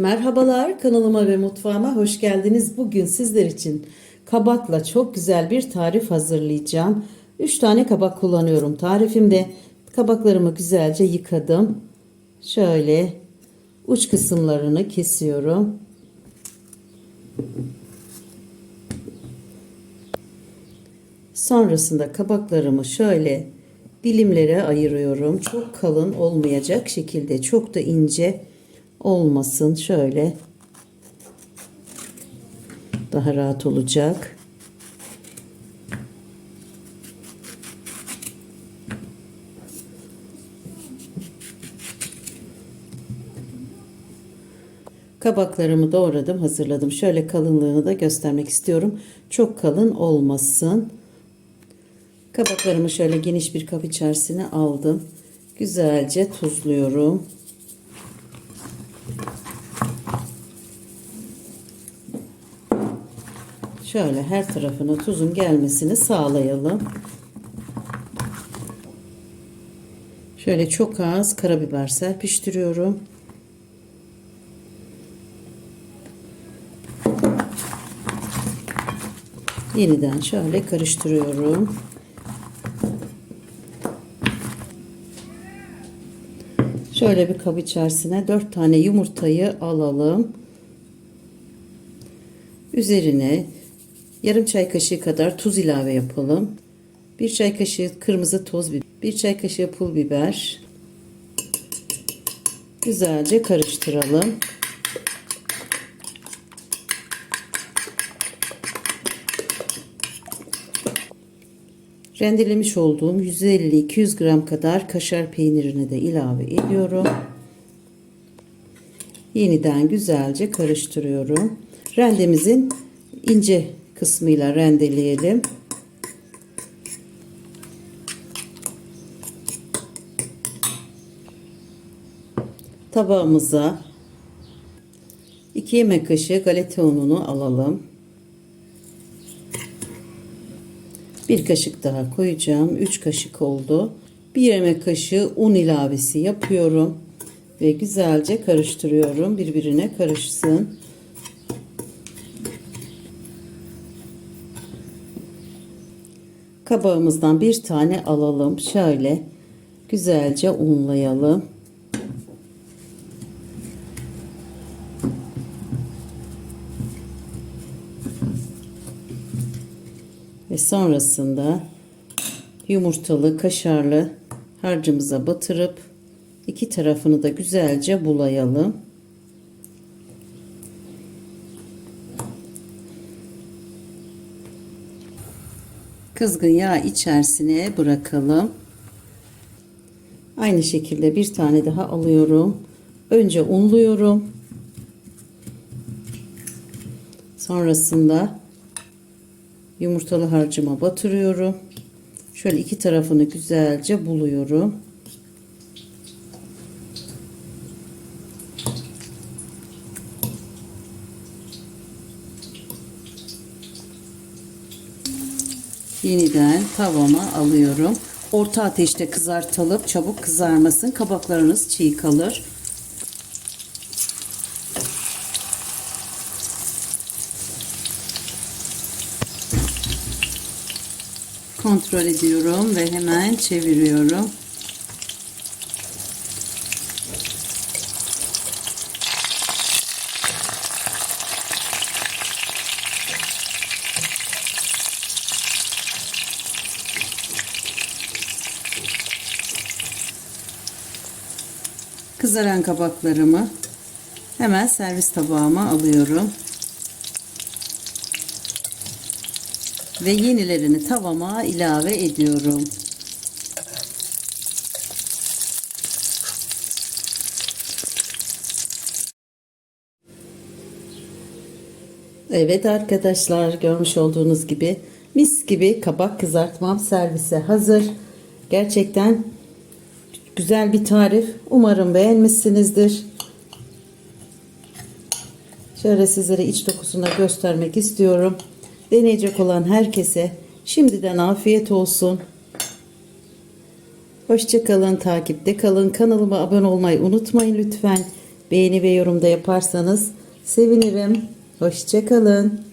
Merhabalar kanalıma ve mutfağıma hoş geldiniz. Bugün sizler için kabakla çok güzel bir tarif hazırlayacağım. 3 tane kabak kullanıyorum tarifimde. Kabaklarımı güzelce yıkadım. Şöyle uç kısımlarını kesiyorum. Sonrasında kabaklarımı şöyle dilimlere ayırıyorum. Çok kalın olmayacak şekilde çok da ince olmasın. Şöyle daha rahat olacak. Kabaklarımı doğradım, hazırladım. Şöyle kalınlığını da göstermek istiyorum. Çok kalın olmasın. Kabaklarımı şöyle geniş bir kap içerisine aldım. Güzelce tuzluyorum. Şöyle her tarafına tuzun gelmesini sağlayalım. Şöyle çok az karabiber serpiştiriyorum. Yeniden şöyle karıştırıyorum. Şöyle bir kap içerisine 4 tane yumurtayı alalım. Üzerine yarım çay kaşığı kadar tuz ilave yapalım. 1 çay kaşığı kırmızı toz biber, 1 çay kaşığı pul biber. Güzelce karıştıralım. Rendelemiş olduğum 150-200 gram kadar kaşar peynirini de ilave ediyorum. Yeniden güzelce karıştırıyorum. Rendemizin ince kısmıyla rendeleyelim. Tabağımıza 2 yemek kaşığı galeta ununu alalım. Bir kaşık daha koyacağım. 3 kaşık oldu. Bir yemek kaşığı un ilavesi yapıyorum. Ve güzelce karıştırıyorum. Birbirine karışsın. Kabağımızdan bir tane alalım. Şöyle güzelce unlayalım. Ve sonrasında yumurtalı, kaşarlı harcımıza batırıp iki tarafını da güzelce bulayalım. Kızgın yağ içerisine bırakalım. Aynı şekilde bir tane daha alıyorum. Önce unluyorum. Sonrasında yumurtalı harcıma batırıyorum. Şöyle iki tarafını güzelce buluyorum. Yeniden tavama alıyorum. Orta ateşte kızartalım. Çabuk kızarmasın. Kabaklarınız çiğ kalır. kontrol ediyorum ve hemen çeviriyorum. Kızaran kabaklarımı hemen servis tabağıma alıyorum. ve yenilerini tavama ilave ediyorum. Evet arkadaşlar görmüş olduğunuz gibi mis gibi kabak kızartmam servise hazır. Gerçekten güzel bir tarif. Umarım beğenmişsinizdir. Şöyle sizlere iç dokusunu göstermek istiyorum. Deneyecek olan herkese şimdiden afiyet olsun. Hoşçakalın, takipte kalın. Kanalıma abone olmayı unutmayın lütfen. beğeni ve yorumda yaparsanız sevinirim. Hoşçakalın.